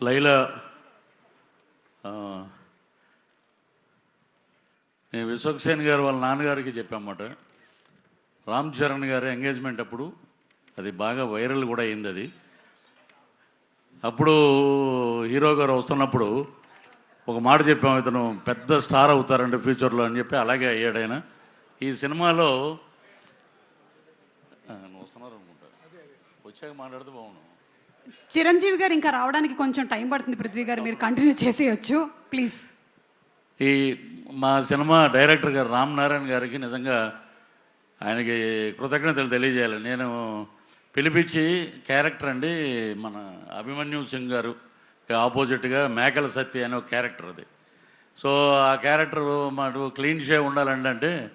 లైలా నేను విశ్వక్సేన్ గారు వాళ్ళ నాన్నగారికి చెప్పామాట రామ్ చరణ్ గారి ఎంగేజ్మెంట్ అప్పుడు అది బాగా వైరల్ కూడా అయింది అది. అప్పుడు హీరో గారు వస్తున్నప్పుడు ఒక మాట చెప్పాము ఇతను పెద్ద స్టార్ అవుతారండి ఫ్యూచర్లో అని చెప్పి అలాగే అయ్యాడు ఆయన. ఈ సినిమాలో నువ్వు వస్తున్నారు అనుకుంటా వచ్చాక మాట్లాడితే బాగున్నావు చిరంజీవి గారు ఇంకా రావడానికి కొంచెం టైం పడుతుంది పృథ్వీ గారు. మీరు కంటిన్యూ చేసేయచ్చు. ప్లీజ్ ఈ మా సినిమా డైరెక్టర్ గారు రామ్ నారాయణ గారికి నిజంగా ఆయనకి కృతజ్ఞతలు తెలియజేయాలి. నేను పిలిపించి క్యారెక్టర్ అండి మన అభిమన్యు సింగ్ గారు ఆపోజిట్గా మేకల సత్య అనే ఒక క్యారెక్టర్ అది. సో ఆ క్యారెక్టర్ మాకు క్లీన్ షే ఉండాలండి అంటే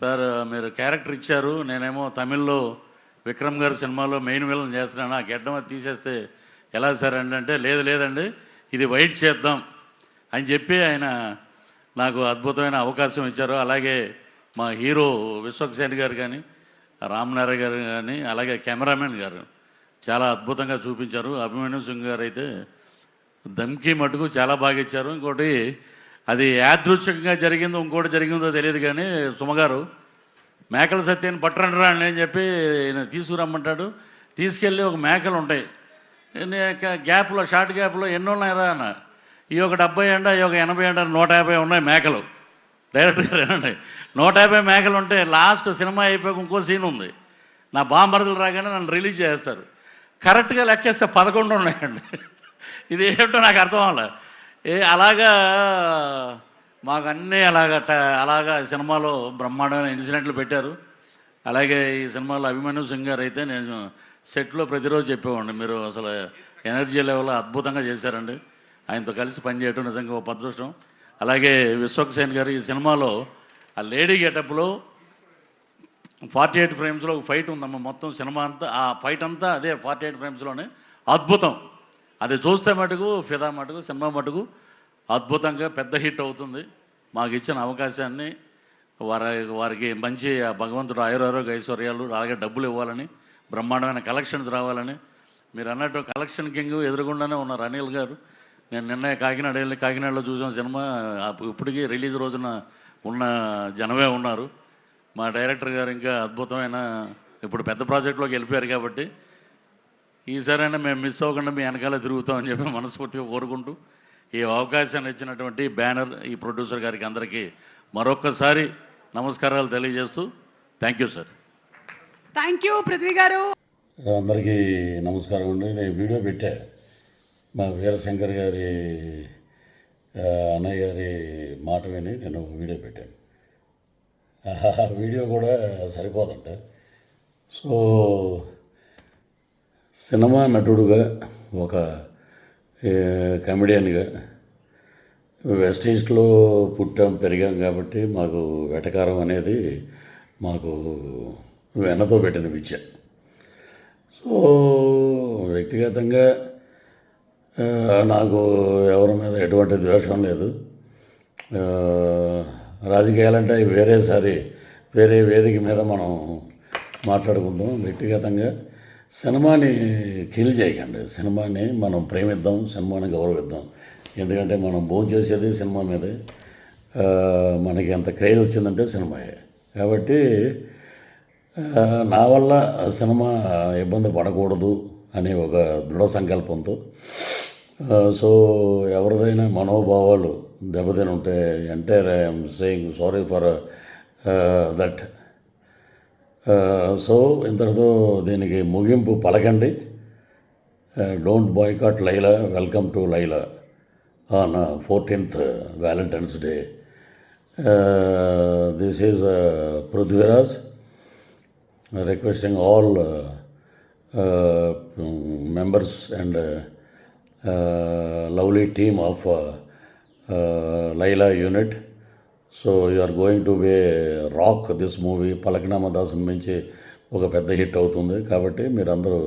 సార్ మీరు క్యారెక్టర్ ఇచ్చారు నేనేమో తమిళ్ళో విక్రమ్ గారి సినిమాలో మెయిన్ విలన్ చేస్తున్నాను. ఆ గెడ్డం తీసేస్తే ఎలా సార్ అండి అంటే లేదు లేదండి ఇది వైట్ చేద్దాం అని చెప్పి ఆయన నాకు అద్భుతమైన అవకాశం ఇచ్చారు. అలాగే మా హీరో విశ్వక్సేన్ గారు కానీ రామ్నారాయణ గారు కానీ అలాగే కెమెరామెన్ గారు చాలా అద్భుతంగా చూపించారు. అభిమన్యు సింగ్ గారు అయితే దమ్కి మటుకు చాలా బాగా ఇచ్చారు. ఇంకోటి అది యాదృచ్ఛికంగా జరిగిందో ఇంకోటి జరిగిందో తెలియదు కానీ సుమగారు మేకల సత్యాన్ని పట్టరండి రా అని చెప్పి ఈయన తీసుకురమ్మంటాడు. తీసుకెళ్ళి ఒక మేకలు ఉంటాయి. గ్యాప్లో షార్ట్ గ్యాప్లో ఎన్ని ఉన్నాయిరా అన్న. ఈ ఒక డెబ్బై ఎండ ఈ ఒక ఎనభై ఎండ నూట యాభై ఉన్నాయి మేకలు. డైరెక్ట్గా గారు నూట యాభై మేకలు ఉంటే లాస్ట్ సినిమా అయిపోయాక ఇంకో సీన్ ఉంది. నా బాంబర్దలు రాగానే నన్ను రిలీజ్ చేస్తారు. కరెక్ట్గా లెక్కేస్తే పదకొండు ఉన్నాయండి. ఇది ఏంటో నాకు అర్థం అవ్వాలి ఏ అలాగా మాకు అన్నీ అలాగట ట- అలాగా సినిమాలో బ్రహ్మాండమైన ఇన్సిడెంట్లు పెట్టారు. అలాగే ఈ సినిమాలో అభిమన్యు సింగ్ గారు అయితే నేను సెట్లో ప్రతిరోజు చెప్పేవాడిని మీరు అసలు ఎనర్జీ లెవెల్ అద్భుతంగా చేశారండి. ఆయనతో కలిసి పనిచేయటం నిజంగా ఒక అదృష్టం అలాగే విశ్వక్సేన్ గారు ఈ సినిమాలో ఆ లేడీ గెటప్లో ఫార్టీ ఎయిట్ ఫ్రేమ్స్లో ఒక ఫైట్ ఉందమ్మ మొత్తం సినిమా అంతా ఆ ఫైట్ అంతా అదే ఫార్టీ ఎయిట్ ఫ్రేమ్స్లోనే అద్భుతం. అది చూస్తే మటుకు ఫిదా మటుకు సినిమా మటుకు అద్భుతంగా పెద్ద హిట్ అవుతుంది. మాకు ఇచ్చిన అవకాశాన్ని వారి వారికి మంచి భగవంతుడు ఆయురారోగ్య ఐశ్వర్యాలు అలాగే డబ్బులు ఇవ్వాలని బ్రహ్మాండమైన కలెక్షన్స్ రావాలని. మీరు అన్నట్టు కలెక్షన్ కింగ్ ఎదురుగుండానే ఉన్నారు అనిల్ గారు. నేను నిన్న కాకినాడ వెళ్ళి కాకినాడలో చూసిన సినిమా ఇప్పటికీ రిలీజ్ రోజున ఉన్న జనమే ఉన్నారు. మా డైరెక్టర్ గారు ఇంకా అద్భుతమైన ఇప్పుడు పెద్ద ప్రాజెక్టులోకి వెళ్ళిపోయారు కాబట్టి ఈసారైనా మేము మిస్ అవ్వకుండా మీ వెనకాల తిరుగుతామని చెప్పి మనస్ఫూర్తిగా కోరుకుంటూ ఈ అవకాశాన్ని ఇచ్చినటువంటి బ్యానర్ ఈ ప్రొడ్యూసర్ గారికి అందరికీ మరొక్కసారి నమస్కారాలు తెలియజేస్తూ thank you sir. Thank you Prithvi garu. అందరికీ నమస్కారం అండి. నేను వీడియో పెట్టా. మా వీరశంకర్ గారి అన్నయ్య గారి మాట విని నేను ఒక వీడియో పెట్టాను ఆ వీడియో కూడా సరిపోదంట. సో సినిమా నటుడుగా ఒక కమెడియన్గా. వెస్ట్ ఈస్ట్లో పుట్టాం పెరిగాం కాబట్టి మాకు వెటకారం అనేది మాకు వెనతో పెట్టిన విద్య. సో వ్యక్తిగతంగా నాకు ఎవరి మీద ఎటువంటి ద్వేషం లేదు. రాజకీయాలంటే వేరేసారి వేరే వేదిక మీద మనం మాట్లాడుకుందాం వ్యక్తిగతంగా. సినిమాని కిల్ చేయకండి. సినిమాని మనం ప్రేమిద్దాం సినిమాని గౌరవిద్దాం. ఎందుకంటే మనం భోజనం చేసేది సినిమా మీదే. మనకి ఎంత క్రేజ్ వచ్చిందంటే సినిమాయే. కాబట్టి నా వల్ల సినిమా ఇబ్బంది పడకూడదు అనే ఒక దృఢ సంకల్పంతో సో ఎవరిదైనా మనోభావాలు దెబ్బతిని ఉంటే entire I'm saying sorry for that. So ఇంతటితో దీనికి ముగింపు పలకండి. Don't boycott Laila welcome to Laila on fourteenth Valentine's Day. This is Prithviraj requesting all members and lovely team of Laila unit. So you are going to be rock this movie పలకనామా దాసుని మించి ఒక పెద్ద hit అవుతుంది కాబట్టి మీరందరూ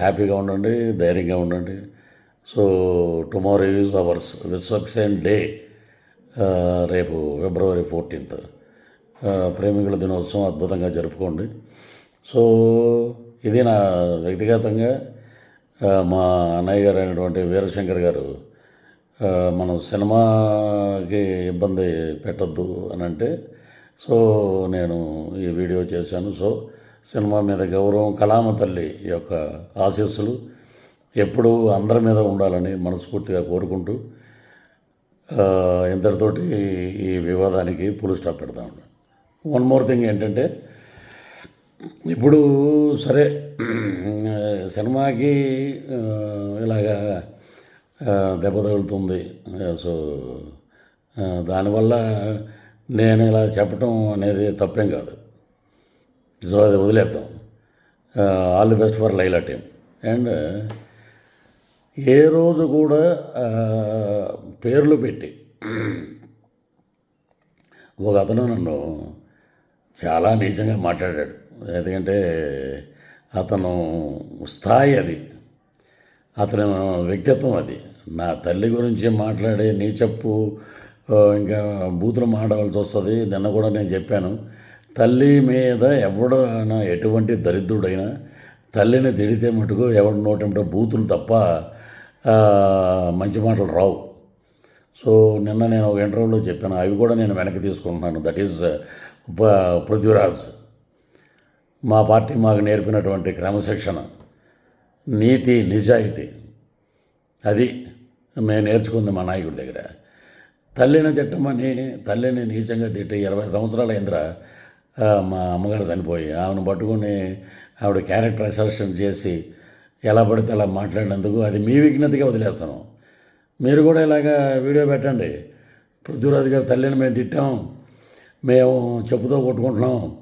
హ్యాపీగా ఉండండి ధైర్యంగా ఉండండి. So tomorrow is ours Vishwaksen day రేపు ఫిబ్రవరి ఫోర్టీన్త్. ప్రేమికుల దినోత్సవం అద్భుతంగా జరుపుకోండి. సో ఇది నా వ్యక్తిగతంగా మా అన్నయ్య గారు అయినటువంటి వీరశంకర్ గారు మనం సినిమాకి ఇబ్బంది పెట్టద్దు అని అంటే సో నేను ఈ వీడియో చేశాను. సో సినిమా మీద గౌరవం కళామ తల్లి యొక్క ఆశీస్సులు ఎప్పుడూ అందరి మీద ఉండాలని మనస్ఫూర్తిగా కోరుకుంటూ ఇంతటితోటి ఈ వివాదానికి పులు స్టాప్ పెడదాం. వన్ మోర్ థింగ్ ఏంటంటే ఇప్పుడు సరే సినిమాకి ఇలాగా దెబ్బ తగులుతుంది. సో దానివల్ల నేను ఇలా చెప్పటం అనేది తప్పేం కాదు. సో అది వదిలేద్దాం. All the best for Laila team. And ఏ రోజు కూడా పేర్లు పెట్టి ఒక అతను నన్ను చాలా నీచంగా మాట్లాడాడు. ఎందుకంటే అతను స్థాయి అది. అతని వ్యక్తిత్వం అది. నా తల్లి గురించి మాట్లాడే నీ చెప్పు ఇంకా బూతులు మాట్లాడవలసి వస్తుంది నిన్న కూడా నేను చెప్పాను. తల్లి మీద ఎవడైనా ఎటువంటి దరిద్రుడైనా తల్లిని తిడితే మటుకు ఎవడు నోటంటే బూతులు తప్ప మంచి మాటలు రావు. సో నిన్న నేను ఒక ఇంటర్వ్యూలో చెప్పాను అవి కూడా నేను వెనక్కి తీసుకుంటున్నాను. That is Prithviraj. మా పార్టీ మాకు నేర్పినటువంటి క్రమశిక్షణ. నీతి నిజాయితీ. అది మేము నేర్చుకుంది మా నాయకుడి దగ్గర. తల్లిని తిట్టమని తల్లిని నీచంగా తిట్టి ఇరవై సంవత్సరాల అయిందిరా మా అమ్మగారు చనిపోయి. ఆమెను పట్టుకొని ఆవిడ క్యారెక్టర్ అసోసియేషన్ చేసి ఎలా పడితే అలా మాట్లాడినందుకు అది మీ విఘ్నతగా వదిలేస్తాను మీరు కూడా ఇలాగా వీడియో పెట్టండి. పృథ్వీరాజు గారి తల్లిని మేము తిట్టాం. మేము చెప్పుతో కొట్టుకుంటున్నాం.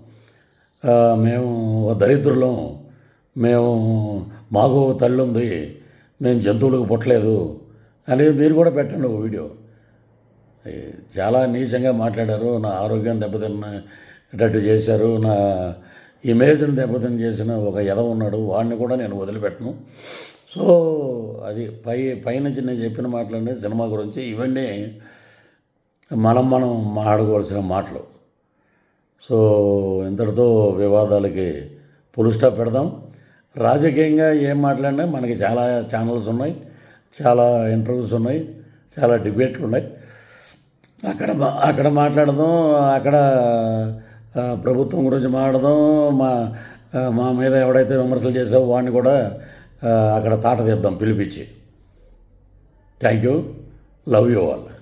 మేము ఒక దరిద్రులం. మేము మాకు తల్లి ఉంది మేము జంతువులకు పుట్టలేదు అనేది మీరు కూడా పెట్టండి ఒక వీడియో. చాలా నీచంగా మాట్లాడారు నా ఆరోగ్యం దెబ్బతిన్నట్టు చేశారు నా ఇమేజ్ని దెబ్బతిని చేసిన ఒక ఎద ఉన్నాడు వాడిని కూడా నేను వదిలిపెట్టను. సో అది పై పైనుంచి నేను చెప్పిన మాటలన్నీ సినిమా గురించి ఇవన్నీ మనం మనం మాట్లాడుకోవాల్సిన మాటలు. సో ఇంతటితో వివాదాలకి పులుస్టాప్ పెడదాం. రాజకీయంగా ఏం మాట్లాడినా మనకి చాలా ఛానల్స్ ఉన్నాయి చాలా ఇంటర్వ్యూస్ ఉన్నాయి చాలా డిబేట్లు ఉన్నాయి. అక్కడ అక్కడ మాట్లాడదాం అక్కడ ప్రభుత్వం గురించి మాట్లాడదాం మా మా మీద ఎవడైతే విమర్శలు చేసావో వాడిని కూడా అక్కడ తాట తీద్దాం పిలిపించి. Thank you love you all